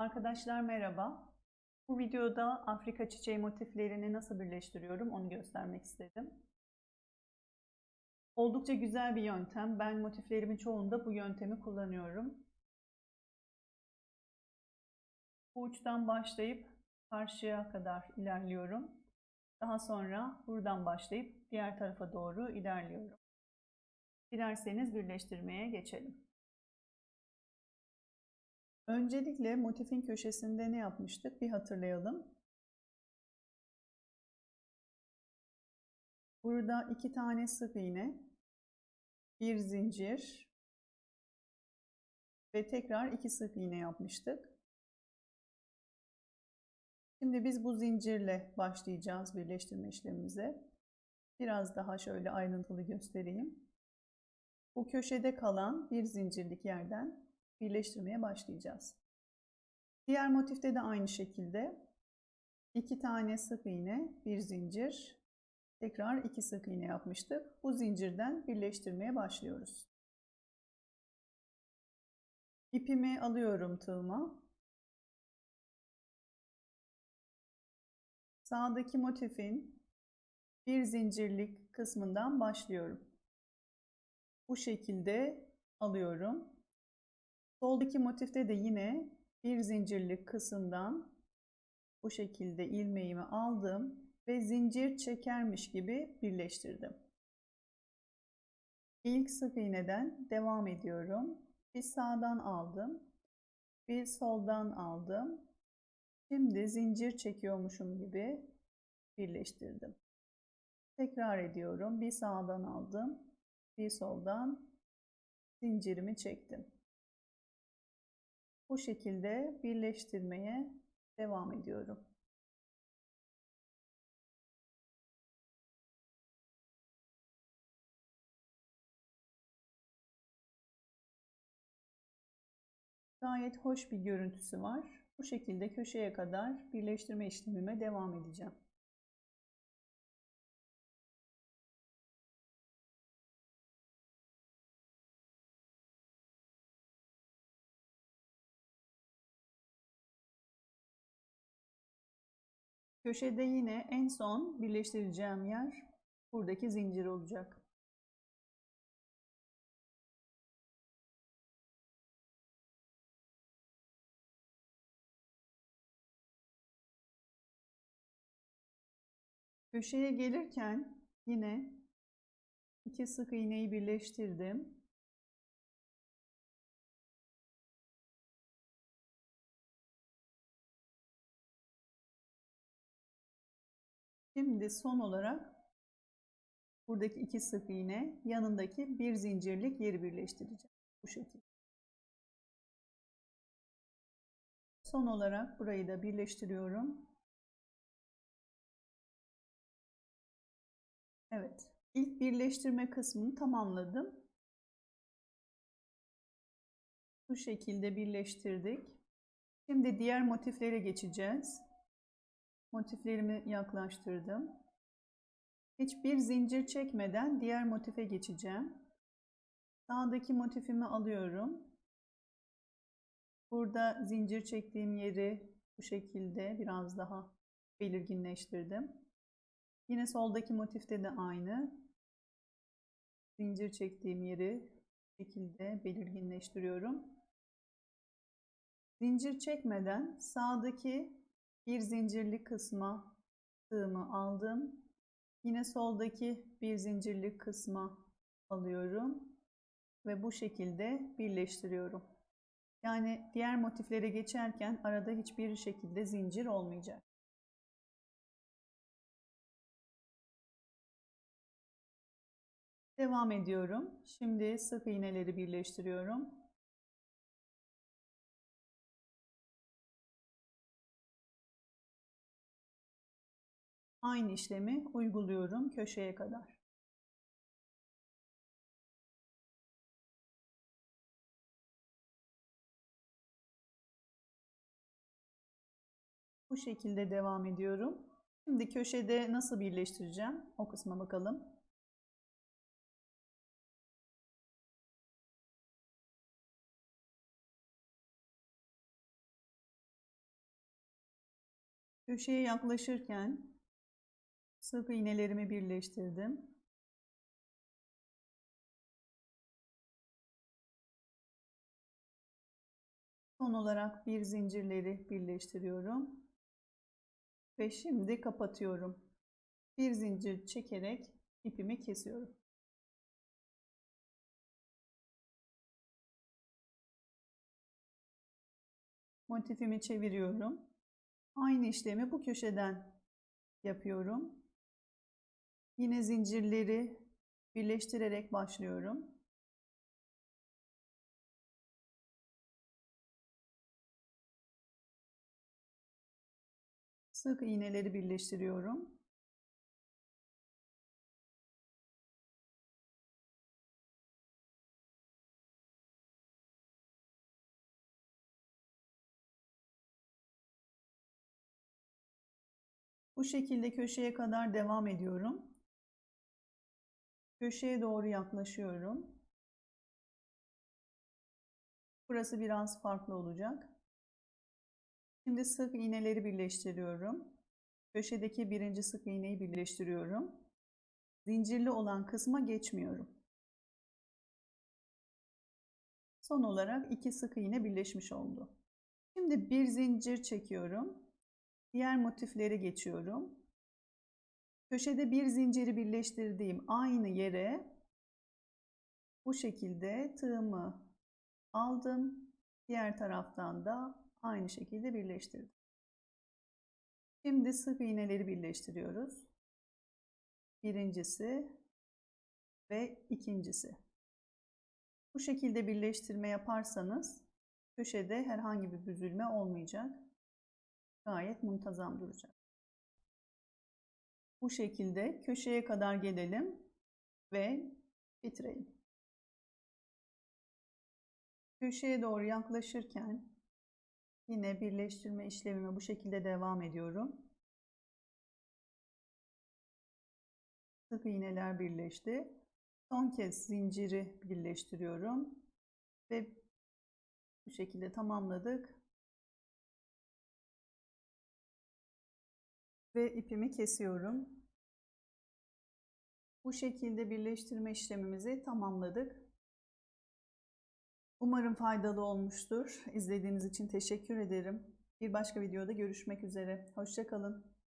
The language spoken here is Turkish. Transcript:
Arkadaşlar merhaba. Bu videoda Afrika çiçeği motiflerini nasıl birleştiriyorum onu göstermek istedim. Oldukça güzel bir yöntem. Ben motiflerimin çoğunda bu yöntemi kullanıyorum. Bu uçtan başlayıp karşıya kadar ilerliyorum. Daha sonra buradan başlayıp diğer tarafa doğru ilerliyorum. Dilerseniz birleştirmeye geçelim. Öncelikle motifin köşesinde ne yapmıştık bir hatırlayalım. Burada iki tane sık iğne, bir zincir ve tekrar iki sık iğne yapmıştık. Şimdi biz bu zincirle başlayacağız birleştirme işlemimize. Biraz daha şöyle ayrıntılı göstereyim. Bu köşede kalan bir zincirlik yerden birleştirmeye başlayacağız. Diğer motifte de aynı şekilde iki tane sık iğne, bir zincir, tekrar iki sık iğne yapmıştık. Bu zincirden birleştirmeye başlıyoruz. İpimi alıyorum tığıma. Sağdaki motifin bir zincirlik kısmından başlıyorum. Bu şekilde alıyorum. Soldaki motifte de yine bir zincirlik kısımdan bu şekilde ilmeğimi aldım ve zincir çekermiş gibi birleştirdim. İlk sık iğneden devam ediyorum. Bir sağdan aldım, bir soldan aldım. Şimdi zincir çekiyormuşum gibi birleştirdim. Tekrar ediyorum. Bir sağdan aldım, bir soldan zincirimi çektim. Bu şekilde birleştirmeye devam ediyorum. Gayet hoş bir görüntüsü var. Bu şekilde köşeye kadar birleştirme işlemime devam edeceğim. Köşede yine en son birleştireceğim yer buradaki zincir olacak. Köşeye gelirken yine iki sık iğneyi birleştirdim. Şimdi son olarak buradaki iki sık iğne yanındaki bir zincirlik yeri birleştireceğim. Bu şekilde. Son olarak burayı da birleştiriyorum. Evet. İlk birleştirme kısmını tamamladım. Bu şekilde birleştirdik. Şimdi diğer motiflere geçeceğiz. Motiflerimi yaklaştırdım. Hiçbir zincir çekmeden diğer motife geçeceğim. Sağdaki motifimi alıyorum. Burada zincir çektiğim yeri bu şekilde biraz daha belirginleştirdim. Yine soldaki motifte de aynı. Zincir çektiğim yeri bu şekilde belirginleştiriyorum. Zincir çekmeden sağdaki bir zincirli kısma tığımı aldım. Yine soldaki bir zincirli kısma alıyorum ve bu şekilde birleştiriyorum. Yani diğer motiflere geçerken arada hiçbir şekilde zincir olmayacak. Devam ediyorum. Şimdi sık iğneleri birleştiriyorum. Aynı işlemi uyguluyorum köşeye kadar. Bu şekilde devam ediyorum. Şimdi köşede nasıl birleştireceğim? O kısma bakalım. Köşeye yaklaşırken sık iğnelerimi birleştirdim. Son olarak bir zincirleri birleştiriyorum. Ve şimdi kapatıyorum. Bir zincir çekerek ipimi kesiyorum. Motifimi çeviriyorum. Aynı işlemi bu köşeden yapıyorum. Yine zincirleri birleştirerek başlıyorum. Sık iğneleri birleştiriyorum. Bu şekilde köşeye kadar devam ediyorum. Köşeye doğru yaklaşıyorum. Burası biraz farklı olacak. Şimdi sık iğneleri birleştiriyorum. Köşedeki birinci sık iğneyi birleştiriyorum. Zincirli olan kısma geçmiyorum. Son olarak iki sık iğne birleşmiş oldu. Şimdi bir zincir çekiyorum. Diğer motiflere geçiyorum. Köşede bir zinciri birleştirdiğim aynı yere bu şekilde tığımı aldım. Diğer taraftan da aynı şekilde birleştirdim. Şimdi sık iğneleri birleştiriyoruz. Birincisi ve ikincisi. Bu şekilde birleştirme yaparsanız köşede herhangi bir büzülme olmayacak. Gayet muntazam duracak. Bu şekilde köşeye kadar gelelim ve bitirelim. Köşeye doğru yaklaşırken yine birleştirme işlemime bu şekilde devam ediyorum. Sık iğneler birleşti. Son kez zinciri birleştiriyorum ve bu şekilde tamamladık. Ve ipimi kesiyorum. Bu şekilde birleştirme işlemimizi tamamladık. Umarım faydalı olmuştur. İzlediğiniz için teşekkür ederim. Bir başka videoda görüşmek üzere. Hoşçakalın.